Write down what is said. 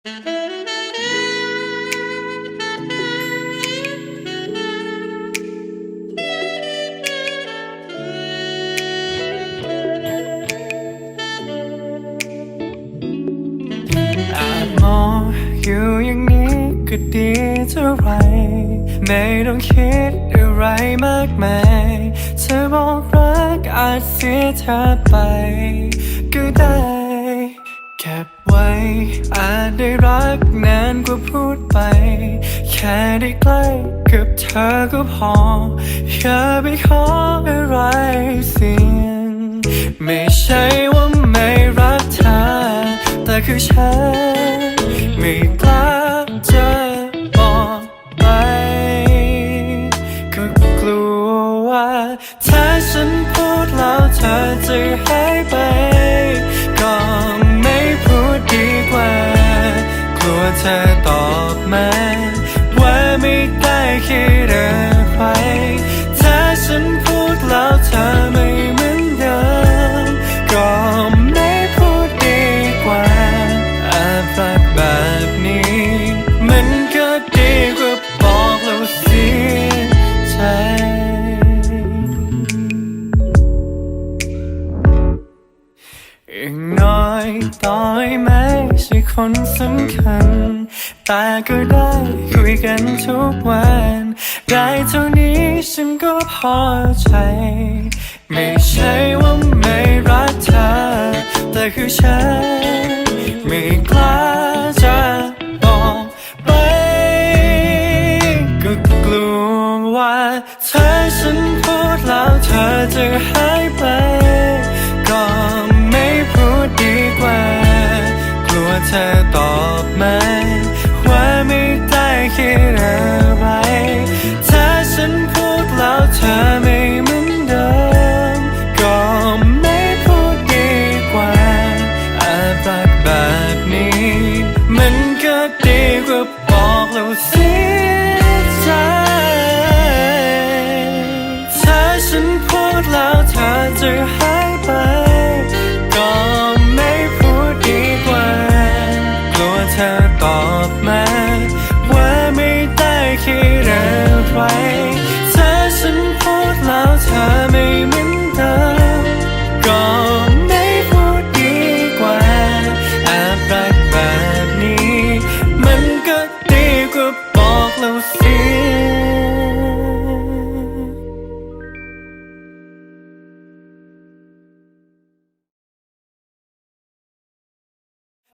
อาจมองอยู่อย่างนี้ก็ดีเท่าไร ไม่ต้องคิดอะไรมากมายเธอบอกรักอาจเสียเธอไป ก็ได้เก็บไว้อาจได้รักนานกว่าพูดไป แค่ได้ใกล้กับเธอก็พอ อย่าไปขออะไรเสียง ไม่ใช่ว่าไม่รักเธอ แต่คือฉันไม่กล้าจะบอกไป ก็กลัวว่า ถ้าฉันพูดแล้วเธอจะหายไป กลัว อย่งน้อยต่อยแม้ใช่คนสำคัญ แต่ก็ได้คุยกันทุกวัน ได้เท่านี้ฉันก็พอใจ ไม่ใช่ว่าไม่รักเธอ แต่คือฉันไม่กล้าจะบอกไป ก็กลัวว่าเธอฉันพูดแล้วเธอจะหายไป ตอบมา ว่าไม่ได้คิดอะไร